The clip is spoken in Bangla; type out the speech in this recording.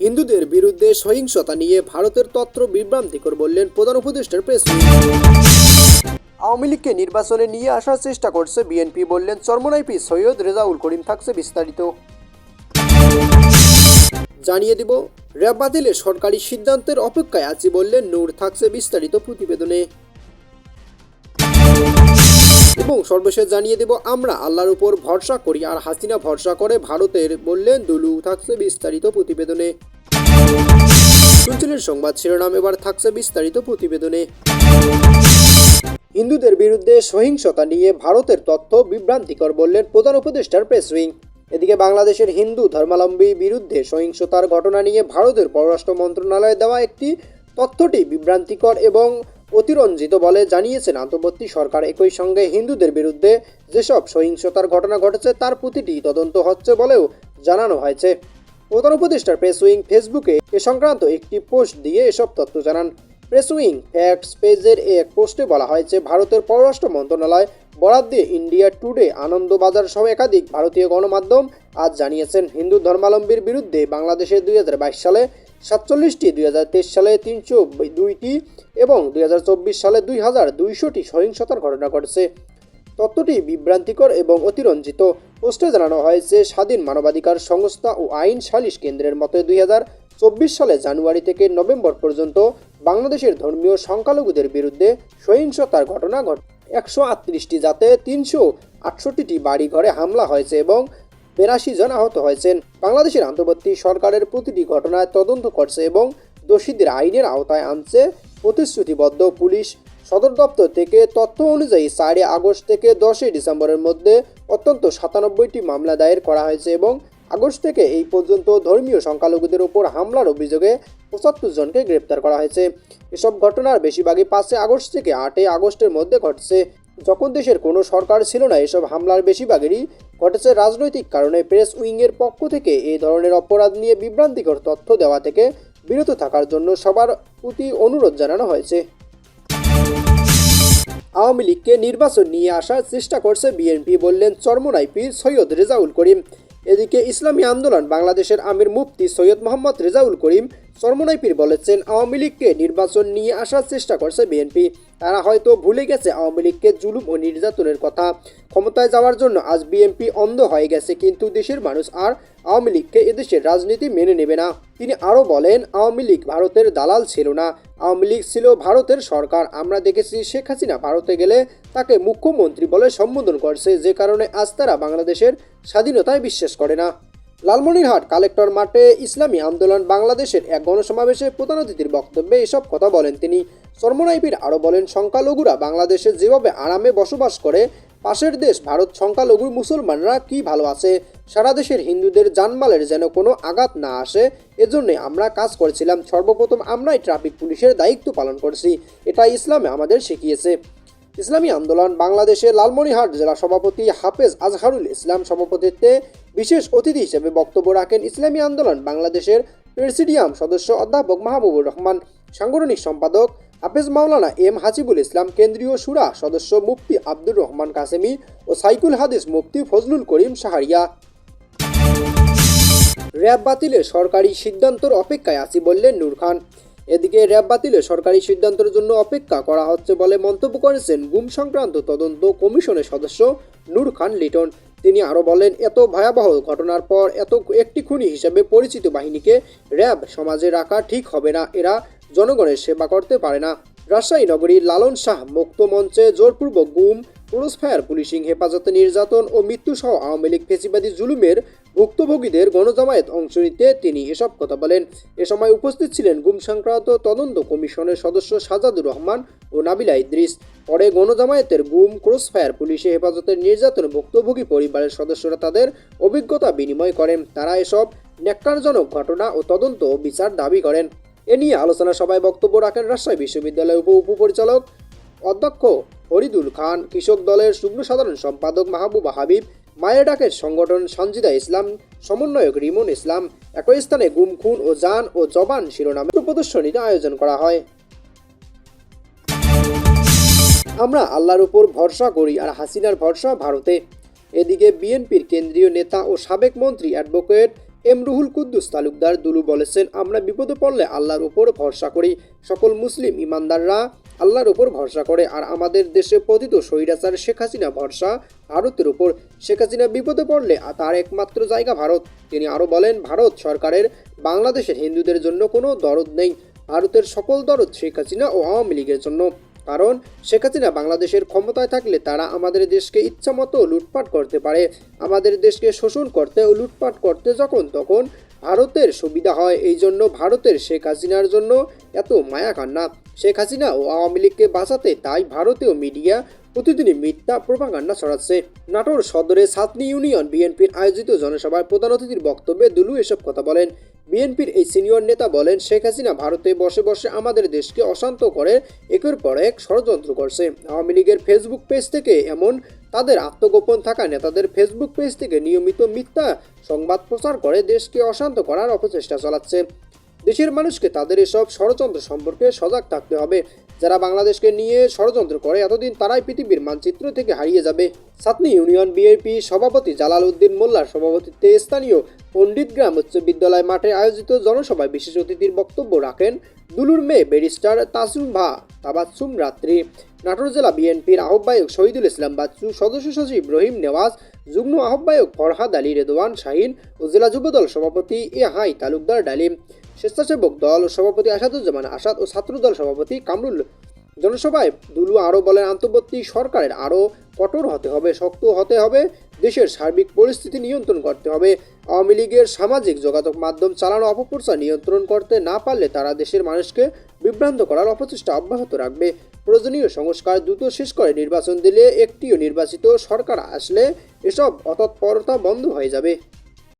হিন্দুদের বিরুদ্ধে সহিংসতা নিয়ে ভারতের তত্ত্ব বিভ্রান্তিকর বললেন প্রধান উপদেষ্টার প্রেস আওয়ামী লীগকে নির্বাচনে নিয়ে আসার চেষ্টা করছে বিএনপি বললেন চরমনাইপি সৈয়দ রেজাউল করিম থাকছে বিস্তারিত। জানিয়ে দিব, র্যাব বাতিলের সরকারি সিদ্ধান্তের অপেক্ষায় আছি বললেন নূর, থাকছে বিস্তারিত প্রতিবেদনে। এবং সর্বশেষ জানিয়ে দেব, আমরা আল্লাহর উপর ভরসা করি আর হাসিনা ভরসা করে ভারতের বললেন দুলু, থাকছে বিস্তারিত প্রতিবেদনে। শুনছিলেন সংবাদ শিরোনাম এবার থাকছে বিস্তারিত প্রতিবেদনে। হিন্দুদের বিরুদ্ধে সহিংসতা নিয়ে ভারতের তথ্য বিভ্রান্তিকর বললেন প্রধান উপদেষ্টার প্রেস উইং। এদিকে বাংলাদেশের হিন্দু ধর্মাবলম্বী বিরুদ্ধে সহিংসতার ঘটনা নিয়ে ভারতের পররাষ্ট্র মন্ত্রণালয় দেওয়া একটি তথ্যটি বিভ্রান্তিকর এবং অতিরঞ্জিত বলে জানিয়েছেন আন্তর্বর্তী সরকার। একই সঙ্গে হিন্দুদের বিরুদ্ধে যেসব সহিংসতার ঘটনা ঘটেছে তার প্রতিটি তদন্ত হচ্ছে বলেও জানানো হয়েছে। প্রধান উপদেষ্টার প্রেস উইং ফেসবুকে এ সংক্রান্ত একটি পোস্ট দিয়ে এসব তথ্য জানান। প্রেস উইং ফ্যাক্টস পেজের এক পোস্টে বলা হয়েছে, ভারতের পররাষ্ট্র মন্ত্রণালয় বরাদ দিয়ে ইন্ডিয়া টুডে আনন্দবাজার সহ একাধিক ভারতীয় গণমাধ্যম আজ জানিয়েছেন, হিন্দু ধর্মাবলম্বীর বিরুদ্ধে বাংলাদেশে দুই হাজার বাইশ সালে, সাতচল্লিশটি, দুই হাজার তেইশ সালে তিনশো দুইটি এবং দুই হাজার চব্বিশ সালে দুই হাজার দুইশোটি সহিংসতার ঘটনা ঘটেছে। তথ্যটি বিভ্রান্তিকর এবং অতিরঞ্জিত। পোস্টে জানানো হয় যে স্বাধীন মানবাধিকার সংস্থা ও আইন সালিশ কেন্দ্রের মতে দুই চব্বিশ সালে জানুয়ারি থেকে নভেম্বর পর্যন্ত বাংলাদেশের ধর্মীয় সংখ্যালঘুদের বিরুদ্ধে সহিংসতার ঘটনা ঘটে, একশো আটত্রিশটি যাতে তিনশো আটষট্টিটি বাড়ি ঘরে হামলা হয়েছে এবং বেরাশি জন আহত হয়েছেন। বাংলাদেশের আন্তর্বর্তী সরকারের প্রতিটি ঘটনায় তদন্ত করছে এবং দোষীদের আইনের আওতায় আনছে। প্রতিশ্রুতিবদ্ধ পুলিশ সদর দপ্তর থেকে তথ্য অনুযায়ী চারই আগস্ট থেকে দশই ডিসেম্বরের মধ্যে অত্যন্ত সাতানব্বইটি মামলা দায়ের করা হয়েছে এবং আগস্ট থেকে এই পর্যন্ত ধর্মীয় সংখ্যালঘুদের উপর হামলার অভিযোগে পঁচাত্তর জনকে গ্রেপ্তার করা হয়েছে। এসব ঘটনার বেশিরভাগই পাঁচই আগস্ট থেকে আটই আগস্টের মধ্যে ঘটছে। যখন দেশের কোনো সরকার ছিল না, এসব হামলার বেশিরভাগেরই ঘটেছে রাজনৈতিক কারণে। প্রেস উইংয়ের পক্ষ থেকে এই ধরনের অপরাধ নিয়ে বিভ্রান্তিকর তথ্য দেওয়া থেকে বিরত থাকার জন্য সবার প্রতি অনুরোধ জানানো হয়েছে। আওয়ামী লীগকে নির্বাচন নিয়ে আসার চেষ্টা করছে বিএনপি, বললেন চরমনাইপি সৈয়দ রেজাউল করিম। এদিকে ইসলামী আন্দোলন, বাংলাদেশের আমির মুফতি সৈয়দ মোহাম্মদ রেজাউল করিম চরমনাইপির বলেছেন, আওয়ামী লীগকে নির্বাচন নিয়ে আসার চেষ্টা করছে বিএনপি। তারা হয়তো ভুলে গেছে আওয়ামী লীগকে জুলুম ও নির্যাতনের কথা। ক্ষমতায় যাওয়ার জন্য আজ বিএনপি অন্ধ হয়ে গেছে, কিন্তু দেশের মানুষ আর আওয়ামী লীগকে এদেশের রাজনীতি মেনে নেবে না। তিনি আরও বলেন, আওয়ামী লীগ ভারতের দালাল ছিল না। আওয়ামী লীগ ছিল ভারতের সরকার। আমরা দেখেছি শেখ হাসিনা ভারতে গেলে তাকে মুখ্যমন্ত্রী বলে সম্বোধন করছে, যে কারণে আজ তারা বাংলাদেশের স্বাধীনতায় বিশ্বাস করে না। লালমনিরহাট কালেক্টর মাঠে ইসলামী আন্দোলন বাংলাদেশের এক গণসমাবেশে প্রধান অতিথির বক্তব্যে এসব কথা বলেন তিনি। সরমনাইপির আরও বলেন, সংখ্যালঘুরা বাংলাদেশে যেভাবে আরামে বসবাস করে, পাশের দেশ ভারত সংখ্যালঘু মুসলমানরা কি ভালো আছে? সারা দেশের হিন্দুদের জানমালের যেন কোনো আঘাত না আসে, এজন্যে আমরা কাজ করেছিলাম। সর্বপ্রথম আমরাই ট্রাফিক পুলিশের দায়িত্ব পালন করছি। এটা ইসলামে আমাদের শিখিয়েছে। ইসলামী আন্দোলন বাংলাদেশের লালমনিরহাট জেলা সভাপতি হাফেজ আজহারুল ইসলাম সভাপতিত্বে বিশেষ অতিথি হিসেবে বক্তব্য রাখেন ইসলামী আন্দোলন বাংলাদেশের প্রেসিডিয়াম সদস্য অধ্যাপক মাহবুবুর রহমান, সাংগঠনিক সম্পাদক হাফেজ মাওলানা এম হাসিবুল ইসলাম, কেন্দ্রীয় সুরা সদস্য মুফতি আব্দুর রহমান কাসেমি ও সাইকুল হাদিস মুফতি ফজলুল করিম শাহরিয়া। র্যাব বাতিলের সরকারি সিদ্ধান্তর অপেক্ষায় আছি বললেন নূর খান। এদিকে র্যাব বাতিলের সরকারি সিদ্ধান্তের জন্য অপেক্ষা করা হচ্ছে বলে মন্তব্য করেছেন গুম সংক্রান্ত তদন্ত কমিশনের সদস্য নূর খান লিটন। তিনি আরও বলেন, এত ভয়াবহ ঘটনার পর এত একটি খুনি হিসেবে পরিচিত বাহিনীকে র্যাব সমাজে রাখা ঠিক হবে না। এরা জনগণের সেবা করতে পারে না। রাজশাহী নগরীর লালন শাহ মুক্ত মঞ্চে জোরপূর্বক গুম ক্রসফায়ার পুলিশিং, হেফাজতে নির্যাতন ও মৃত্যুসহ আওয়ামী লীগ ফেসিবাদী জুলুমের ভুক্তভোগীদের গণজামায়াত অংশ নিতে তিনি এসব কথা বলেন। এ সময় উপস্থিত ছিলেন গুম সংক্রান্ত তদন্ত কমিশনের সদস্য সাজাদুর রহমান ও নাবিলা ইদ্রিস। পরে গণজামায়াতের গুম ক্রস ফায়ার পুলিশে হেফাজতের নির্যাতন ভুক্তভোগী পরিবারের সদস্যরা তাদের অভিজ্ঞতা বিনিময় করেন। তারা এসব ন্যাক্কারজনক ঘটনা ও তদন্ত বিচার দাবি করেন। এ নিয়ে আলোচনা সভায় বক্তব্য রাখেন রাজশাহী বিশ্ববিদ্যালয়ের উপ, উপপরিচালক অধ্যক্ষ হরিদুল খান, কৃষক দলের যুগ্ম সাধারণ সম্পাদক মাহবুবা হাবিব মায়ের ডাকের সংগঠন সঞ্জিদা ইসলাম, সমন্বয়ক রিমন ইসলাম, একই স্থানে গুম, খুন ও জান ও জবান শিরোনামে প্রদর্শনীর আয়োজন করা হয়। আমরা আল্লাহর উপর ভরসা করি আর হাসিনার ভরসা ভারতে। এদিকে বিএনপির কেন্দ্রীয় নেতা ও সাবেক মন্ত্রী অ্যাডভোকেট এম রুহুল কুদ্দুস তালুকদার দুলু বলেছেন, আমরা বিপদে পড়লে আল্লাহর উপর ভরসা করি। সকল মুসলিম ইমানদাররা আল্লাহর উপর ভরসা করে, আর আমাদের দেশে পতিত স্বৈরাচার শেখ হাসিনা ভরসা, ভারতের উপর। শেখ হাসিনা বিপদে পড়লে তার একমাত্র জায়গা ভারত। তিনি আরও বলেন, ভারত সরকারের, বাংলাদেশের হিন্দুদের জন্য কোনো দরদ নেই। ভারতের সকল দরদ শেখ হাসিনা ও আওয়ামী লীগের জন্য। কারণ, শেখ হাসিনা বাংলাদেশের ক্ষমতায় থাকলে তারা আমাদের দেশকে ইচ্ছামতো লুটপাট করতে পারে। আমাদের দেশকে শোষণ করতে ও লুটপাট করতে যখন তখন ভারতের সুবিধা হয়। এই জন্য ভারতের শেখ হাসিনার জন্য এত মায়া কান্না। শেখ হাসিনা ও আওয়ামী লীগকে বাঁচাতে তাই ভারতীয় মিডিয়া প্রতিদিনই মিথ্যা প্রপাগান্ডা ছড়াচ্ছে। নাটোর সদরে সাতনি ইউনিয়ন বিএনপির আয়োজিত জনসভায় প্রধান অতিথির বক্তব্যে দুলু এসব কথা বলেন। বিএনপির এই সিনিয়র নেতা বলেন, শেখ হাসিনা ভারতে বসে বসে আমাদের দেশকে অশান্ত করে, একের পর এক ষড়যন্ত্র করছে। আওয়ামী লীগের ফেসবুক পেজ থেকে এমন, তাদের আত্মগোপন থাকা নেতাদের ফেসবুক পেজ থেকে নিয়মিত মিথ্যা সংবাদ প্রচার করে দেশকে অশান্ত করার অপচেষ্টা চালাচ্ছে। দেশের মানুষকে তাদের এসব ষড়যন্ত্র সম্পর্কে সজাগ থাকতে হবে। যারা বাংলাদেশকে নিয়ে ষড়যন্ত্র করে, এতদিন তারাই পৃথিবীর মানচিত্র থেকে হারিয়ে যাবে। সাতনি ইউনিয়ন বিএনপি সভাপতি জালাল উদ্দিন মোল্লার সভাপতিত্বে স্থানীয় পণ্ডিত গ্রাম উচ্চ বিদ্যালয় মাঠে আয়োজিত জনসভায় বিশেষ অতিথির বক্তব্য রাখেন দুলুর মেয়ে ব্যারিস্টার তাসুম ভা তাবাসুম রাত্রি। নাটোর জেলা বিএনপির আহ্বায়ক শহীদুল ইসলাম বাচ্চু, সদস্য সচিব রহিম নেওয়াজ, যুগ্ম আহ্বায়ক ফরহাদ আলী রেদওয়ান শাহিন ও জেলা যুবদল সভাপতি এ হাই তালুকদার ডালিম। স্বেচ্ছাসেবক দল সভাপতি আসাদুজ্জামান আসাদ ও ছাত্রদল সভাপতি কামরুল জনসভায় দুলু আরও বলেন, আন্তর্বর্তী সরকারের আরও কঠোর হতে হবে, শক্ত হতে হবে, দেশের সার্বিক পরিস্থিতি নিয়ন্ত্রণ করতে হবে। আওয়ামী লীগের সামাজিক যোগাযোগ মাধ্যম চালানো অপপ্রচার নিয়ন্ত্রণ করতে না পারলে তারা দেশের মানুষকে বিভ্রান্ত করার অপচেষ্টা অব্যাহত রাখবে। প্রয়োজনীয় সংস্কার দ্রুত শেষ করে নির্বাচন দিলে একটিও নির্বাচিত সরকার আসলে এসব অতৎপরতা বন্ধ হয়ে যাবে।